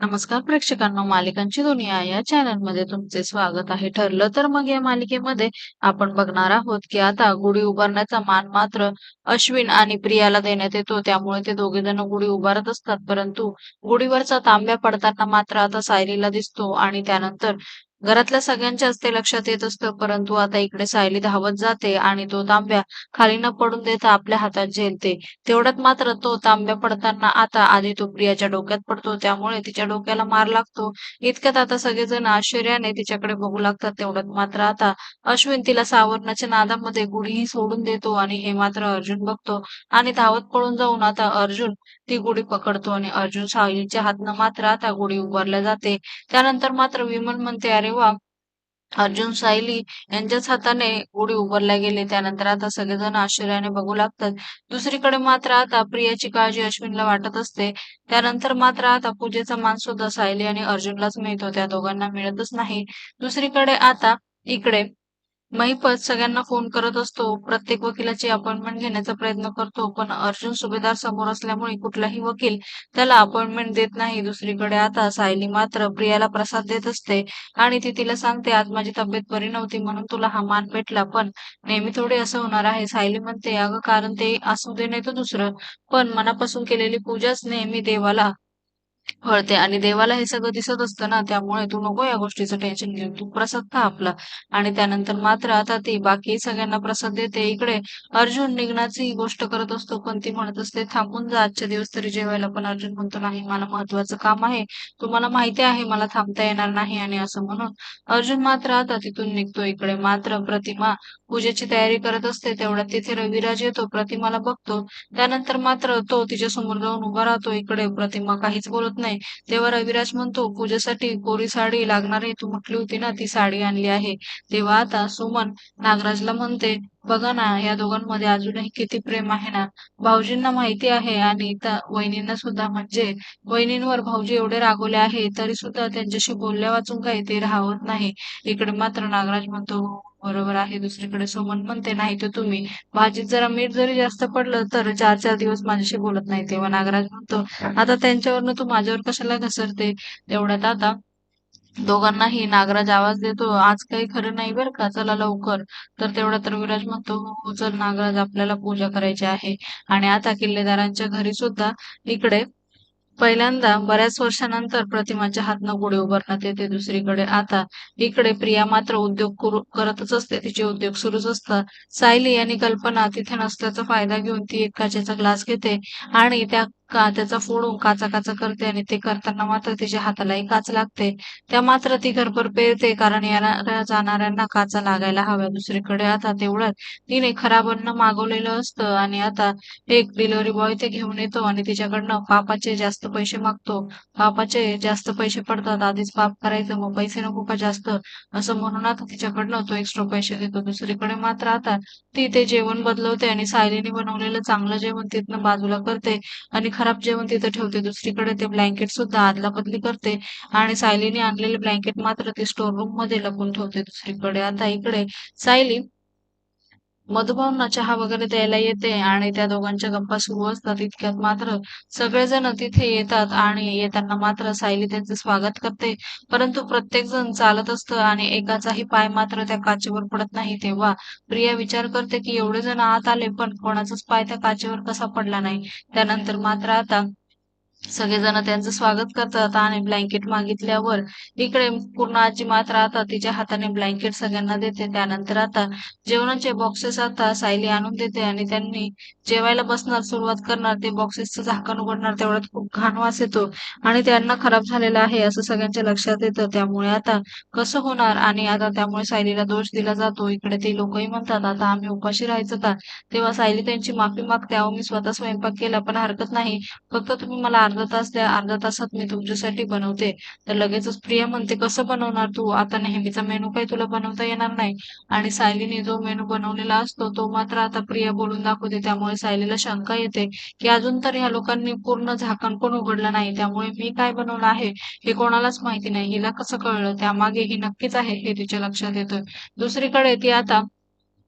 नमस्कार प्रेक्षकांनो मालिकांची दुनिया या चॅनलमध्ये तुमचे स्वागत आहे. ठरलं तर मग या मालिकेमध्ये आपण बघणार आहोत की आता गुढी उभारण्याचा मान मात्र अश्विन आणि प्रियाला देण्यात येतो. त्यामुळे ते दोघे जण गुढी उभारत असतात. परंतु गुढीवरचा तांब्या पडताना मात्र आता सायलीला दिसतो आणि त्यानंतर घरातल्या सगळ्यांच्याच ते लक्षात येत असतं परंतु आता इकडे सायली धावत जाते आणि तो तांब्या खाली न पडून देता आपल्या हातात झेलते. तेवढ्यात मात्र तो तांब्या पडताना आता आधी तो प्रियाच्या डोक्यात पडतो त्यामुळे तिच्या डोक्याला मार लागतो. इतक्यात आता सगळेजण आश्चर्याने तिच्याकडे बघू लागतात तेवढ्यात मात्र आता अश्विन तिला सावरण्याच्या नादामध्ये गुढीही सोडून देतो आणि हे मात्र अर्जुन बघतो. आणि धावत पळून जाऊन आता अर्जुन ती गुढी पकडतो आणि अर्जुन सायलीच्या हातनं मात्र आता गुढी उभारल्या जाते. त्यानंतर मात्र विमल म्हणते अरे वा. अर्जुन सायली यांच्याच हाताने गुढी उभारल्या गेले. त्यानंतर आता सगळेजण आश्चर्याने बघू लागतात. दुसरीकडे मात्र आता प्रियाची काळजी अश्विनला वाटत असते. त्यानंतर मात्र आता पूजेचा मान सुद्धा सायली आणि अर्जुनलाच मिळतो. त्या दोघांना मिळतच नाही. दुसरीकडे आता इकडे महिपत सगळ्यांना फोन करत असतो. प्रत्येक वकिलाची अपॉइंटमेंट घेण्याचा प्रयत्न करतो. पण अर्जुन सुभेदार समोर असल्यामुळे कुठलाही वकील त्याला अपॉइंटमेंट देत नाही. दुसरीकडे आता सायली मात्र प्रियाला प्रसाद देत असते आणि ती तिला सांगते आज माझी तब्येत बरी नव्हती म्हणून तुला हा मान भेटला. पण नेहमी थोडे असं होणार आहे. सायली म्हणते अगं कारण ते असू दे नाही तर दुसरं. पण मनापासून केलेली पूजाच नेहमी देवाला फळते. आणि देवाला हे सगळं दिसत असतं ना त्यामुळे तू नको या गोष्टीचं टेन्शन घेऊ. तू प्रसाद खा आपला. आणि त्यानंतर मात्र आता ती बाकी सगळ्यांना प्रसाद देते. इकडे अर्जुन निघण्याची गोष्ट करत असतो पण ती म्हणत असते थांबून जा आजच्या दिवस तरी जेवायला पण अर्जुन म्हणतो नाही मला महत्वाचं काम आहे. तुम्हाला माहिती आहे मला थांबता येणार नाही आणि असं म्हणून अर्जुन मात्र आता तिथून निघतो इकडे. मात्र प्रतिमा पूजेची तयारी करत असते तेवढ्यात तिथे रविराज येतो प्रतिमाला बघतो. त्यानंतर मात्र तो तिच्या समोर जाऊन उभा राहतो. इकडे प्रतिमा काहीच बोलत नाही. तेव्हा रविराज म्हणतो पूजेसाठी कोरी साडी लागणार आहे. तू म्हटली होती ना ती साडी आणली आहे. तेव्हा आता सुमन नागराजला म्हणते बघा ना या दोघांमध्ये अजूनही किती प्रेम आहे ना. भाऊजींना माहिती आहे आणि वहिनींना सुद्धा. म्हणजे वहिनींवर भाऊजी एवढे रागवले आहे तरी सुद्धा त्यांच्याशी बोलल्या वाचून काही ते राहत नाही. इकडे मात्र नागराज म्हणतो बरोबर आहे दुसरीकडे सोमन म्हणते नाही तर तुम्ही. भाजीत जरा मीठ जरी जास्त पडलं तर चार चार दिवस माझ्याशी बोलत नाही. तेव्हा नागराज म्हणतो आता त्यांच्यावरनं तू माझ्यावर कशाला घसरते? तेवढ्यात आता दोघांनाही नागराज आवाज देतो. आज काही खरं नाही बरं का? चला लवकर. तर तेवढा तर विराज म्हणतो "हो, हो चल नागराज आपल्याला पूजा करायची आहे. आणि आता किल्लेदारांच्या घरी सुद्धा इकडे पहिल्यांदा बऱ्याच वर्षानंतर प्रतिमाच्या हातनं गुढी उभारण्यात येते. दुसरीकडे आता इकडे प्रिया मात्र उद्योग करतच असते. तिचे उद्योग सुरूच असतात. सायली आणि कल्पना तिथे नसल्याचा फायदा घेऊन ती एक काचेचा ग्लास घेते आणि त्या का त्याचा फोडून काचा काचा करते आणि ते करताना मात्र तिच्या हातालाही काच लागते. त्या मात्र ती घरभर पेरते कारण येणाऱ्या जाणाऱ्यांना काचा लागायला हव्या. दुसरीकडे आता तेवढ्यात तिने खराब अन्न मागवलेलं असतं आणि आता एक डिलिव्हरी बॉय ते घेऊन येतो आणि तिच्याकडनं पापाचे जास्त पैसे मागतो. पापाचे जास्त पैसे पडतात. आधीच पाप करायचं मग पैसे नको का जास्त? असं म्हणून आता तिच्याकडनं तो एक्स्ट्रा पैसे देतो. दुसरीकडे मात्र आता ती ते जेवण बदलवते आणि सायलीने बनवलेलं चांगलं जेवण तिथनं बाजूला करते आणि खराब जेवण तिथे ठेवते. दुसरीकडे ते ब्लँकेट सुद्धा अदला बदली करते. आणि सायलीने आणलेले ब्लँकेट मात्र ती स्टोर रूममध्ये लपून ठेवते दुसरीकडे. आता इकडे सायली मधुभावना चहा वगैरे द्यायला येते आणि त्या दोघांच्या गप्पा सुरू असतात इतक्यात मात्र सगळेजण तिथे येतात आणि येताना मात्र सायली त्यांचे स्वागत करते. परंतु प्रत्येक जण चालत असतं आणि एकाचाही पाय मात्र त्या काचेवर पडत नाही. तेव्हा प्रिया विचार करते की एवढे जण आत आले पण कोणाचाच पाय त्या काचेवर कसा पडला नाही. त्यानंतर मात्र आता सगळेजण त्यांचं स्वागत करतात आणि ब्लँकेट मागितल्यावर इकडे पूर्ण आजी मात्र आता तिच्या हाताने ब्लँकेट सगळ्यांना देते. त्यानंतर आता जेवणाचे बॉक्सेस आता सायली आणून देते आणि त्यांनी जेवायला बसणार सुरुवात करणार. ते बॉक्सेसचं झाकण उघडणार तेवढ्यात खूप घाण वास येतो आणि त्यांना खराब झालेलं आहे असं सगळ्यांच्या लक्षात येतं. त्यामुळे आता कसं होणार? आणि आता त्यामुळे सायलीला दोष दिला जातो. इकडे ते लोकही म्हणतात आता आम्ही उपाशी राहायचं का? तेव्हा सायली त्यांची माफी मागते. अहो मी स्वतः स्वयंपाक केला पण हरकत नाही. फक्त तुम्ही मला अर्धा तास द्या अर्धा तासात मी तुमच्यासाठी बनवते. तर लगेचच प्रिया म्हणते कसं बनवणार तू? आता नेहमीचा मेनू काही तुला बनवता येणार नाही. आणि सायलीने जो मेनू बनवलेला असतो तो मात्र आता प्रिया बोलून दाखवते. त्यामुळे सायलीला शंका येते की अजून तर ह्या लोकांनी पूर्ण झाकण पण उघडलं नाही. त्यामुळे मी काय बनवलं आहे हे कोणालाच माहिती नाही. हिला कसं कळलं? त्यामागे ही नक्कीच आहे हे तिच्या लक्षात येतं दुसरीकडे ती आता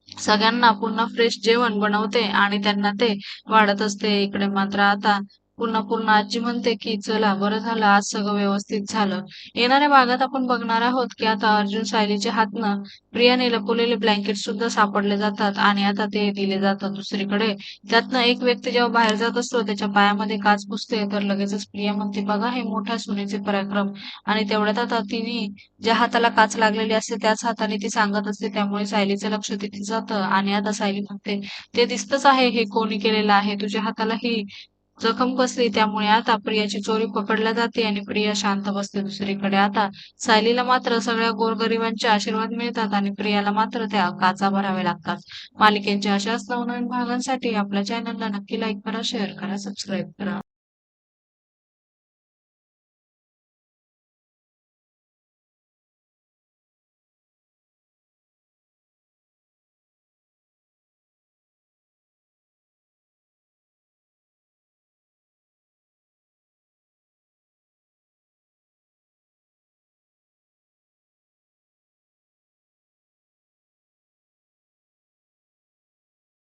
सगळ्यांना पुन्हा फ्रेश जेवण बनवते आणि त्यांना ते वाढत असते. इकडे मात्र आता पुन्हा पुन्हा आजी म्हणते की चला बरं झालं आज सगळं व्यवस्थित झालं. येणाऱ्या भागात आपण बघणार आहोत की आता अर्जुन सायलीच्या हातनं प्रियाने लपवलेले ब्लँकेट सुद्धा सापडले जातात आणि आता ते दिले जातात दुसरीकडे. त्यातनं एक व्यक्ती जेव्हा बाहेर जात असतो त्याच्या पायामध्ये काच पुसते तर लगेचच प्रिया म्हणते बघा हे मोठ्या सुनेचे पराक्रम. आणि तेवढ्यात आता तिने ज्या हाताला काच लागलेली असते त्याच हाताने ती सांगत असते त्यामुळे सायलीचं लक्ष तिथे जातं. आणि आता सायली म्हणते ते दिसतच आहे हे कोणी केलेलं आहे तुझ्या हाताला ही जखम बसली त्यामुळे आता प्रियाची चोरी पकडल्या जाते आणि प्रिया शांत बसते दुसरीकडे. आता सायलीला मात्र सगळ्या गोरगरिबांचे आशीर्वाद मिळतात आणि प्रियाला मात्र त्या काचा भराव्या लागतात. मालिकेच्या अशाच नवनवीन भागांसाठी आपल्या चॅनलला नक्की लाईक करा शेअर करा सबस्क्राईब करा.